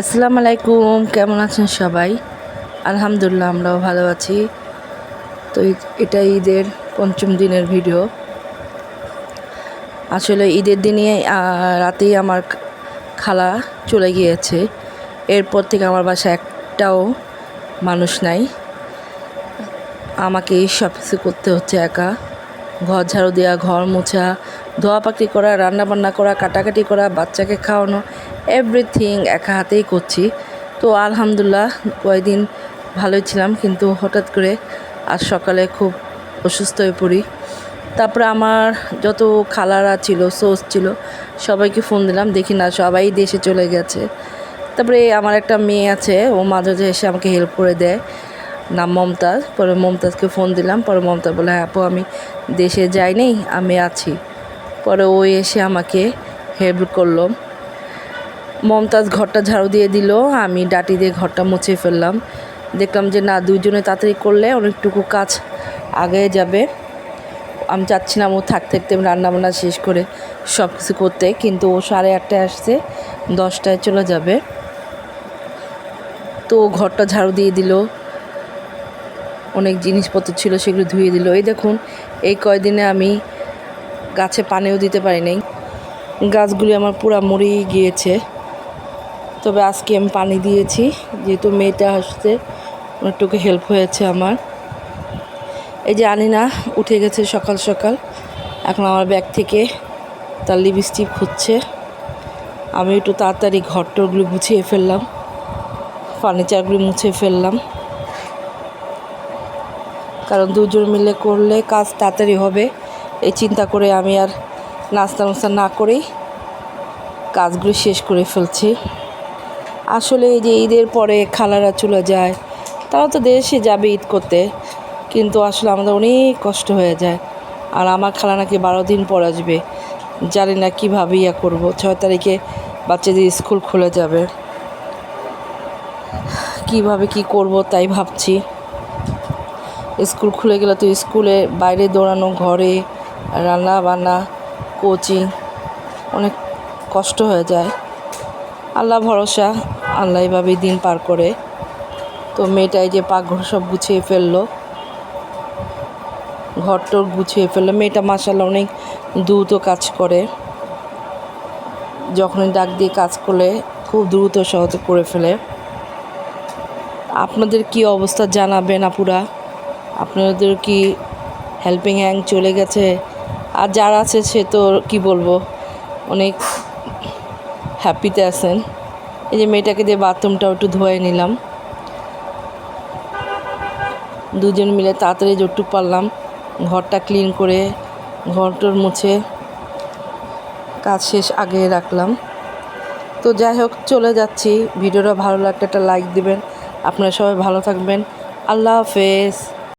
আসসালামু আলাইকুম, কেমন আছেন সবাই? আলহামদুলিল্লাহ, আমরাও ভালো আছি। তো এটা ঈদের পঞ্চম দিনের ভিডিও। আসলে ঈদের দিনে রাতেই আমার খালা চলে গিয়েছে। এরপর থেকে আমার বাসায় একটাও মানুষ নাই। আমাকে সব কিছু করতে হচ্ছে একা। ঘর ঝাড়ু দেওয়া, ঘর মোছা, ধোয়া পাকড়ি করা, রান্না বান্না করা, কাটাকাটি করা, বাচ্চাকে খাওয়ানো এভরিথিং একা হাতেই করছি। তো আলহামদুলিল্লাহ কয়েকদিন ভালোই ছিলাম, কিন্তু হঠাৎ করে আজ সকালে খুব অসুস্থ হয়ে পড়ি। তারপরে আমার যত খালারা ছিল সোর্স ছিল, সবাইকে ফোন দিলাম, দেখি না, সবাই দেশে চলে গেছে। তারপরে আমার একটা মেয়ে আছে, ও মাঝে এসে আমাকে হেল্প করে দেয়। নাম মমতাজ। পরে মমতাজকে ফোন দিলাম। পরে মমতাজ বলে হ্যাঁ আপু, আমি দেশে যাইনি, আমি আছি। পরে ও এসে আমাকে হেল্প করল। মমতাজ ঘরটা ঝাড়ু দিয়ে দিল, আমি ডাটি দিয়ে ঘরটা মুছে ফেললাম। দেখলাম যে, না, দুইজনে তাড়াতাড়ি করলে অনেকটুকু কাজ আগে যাবে। আমি চাচ্ছিলাম ও থাকতে থাকতে রান্নাবান্না শেষ করে সব কিছু করতে। কিন্তু ও সাড়ে আটটায় আসছে, দশটায় চলে যাবে। তো ঘরটা ঝাড়ু দিয়ে দিল। অনেক জিনিসপত্র ছিল সেগুলো ধুয়ে দিল। এই দেখুন, এই কয়দিনে আমি গাছে পানিও দিতে পারি নাই। গাছগুলি আমার পুরা মরেই গিয়েছে। তবে আজকে আমি পানি দিয়েছি। যেহেতু মেয়েটা আসতে অনেকটুকু হেল্প হয়েছে আমার। এই যে আনিনা, উঠে গেছে সকাল সকাল। এখন আমার ব্যাগ থেকে তার লিপস্টিক খুঁজছে। আমি একটু তাড়াতাড়ি ঘরটরগুলো গুছিয়ে ফেললাম। ফার্নিচারগুলো মুছে ফেললাম। কারণ দুজন মিলে করলে কাজ তাড়াতাড়ি হবে। এই চিন্তা করে আমি আর নাস্তা নাস্তা না করেই কাজগুলো শেষ করে ফেলছি। আসলে এই যে ঈদের পরে খালারা চলে যায়, তারা তো দেশে যাবে ঈদ করতে, কিন্তু আসলে আমাদের অনেক কষ্ট হয়ে যায়। আর আমার খালা নাকি বারো দিন পর আসবে, জানি না কীভাবে ইয়া করব। ছয় তারিখে বাচ্চাদের স্কুল খুলে যাবে। কীভাবে কি করব তাই ভাবছি। স্কুল খুলে গেলে তো স্কুলে বাইরে দৌড়ানো, ঘরে রান্না বান্না কোচিং অনেক কষ্ট হয়ে যায়। আল্লাহ ভরসা, আল্লাহ এভাবেই দিন পার করে। তো মেয়েটাই যে পাকঘর সব গুছিয়ে ফেলল ঘর টর গুছিয়ে ফেলল। মেয়েটা মাসাল্লাহ অনেক দ্রুত কাজ করে। যখনই ডাক দিয়ে কাজ করলে খুব দ্রুত সহজে করে ফেলে। আপনাদের কি অবস্থা জানাবেন আপুরা? আপনাদের কি হেল্পিং হ্যান্ড চলে গেছে? আর যারা আছে সে তো কি বলব? অনেক হ্যাপিতে আছেন। এই যে মেয়েটাকে দিয়ে বাথরুমটাও একটু ধুয়ে নিলাম। দুজন মিলে তাড়াতাড়ি যতটুকু পারলাম ঘরটা ক্লিন করে ঘরটর মুছে কাজ শেষ আগে রাখলাম। তো যাই হোক, চলে যাচ্ছি। ভিডিওটা ভালো লাগলে একটা লাইক দিবেন। আপনারা সবাই ভালো থাকবেন। আল্লাহ হাফেজ।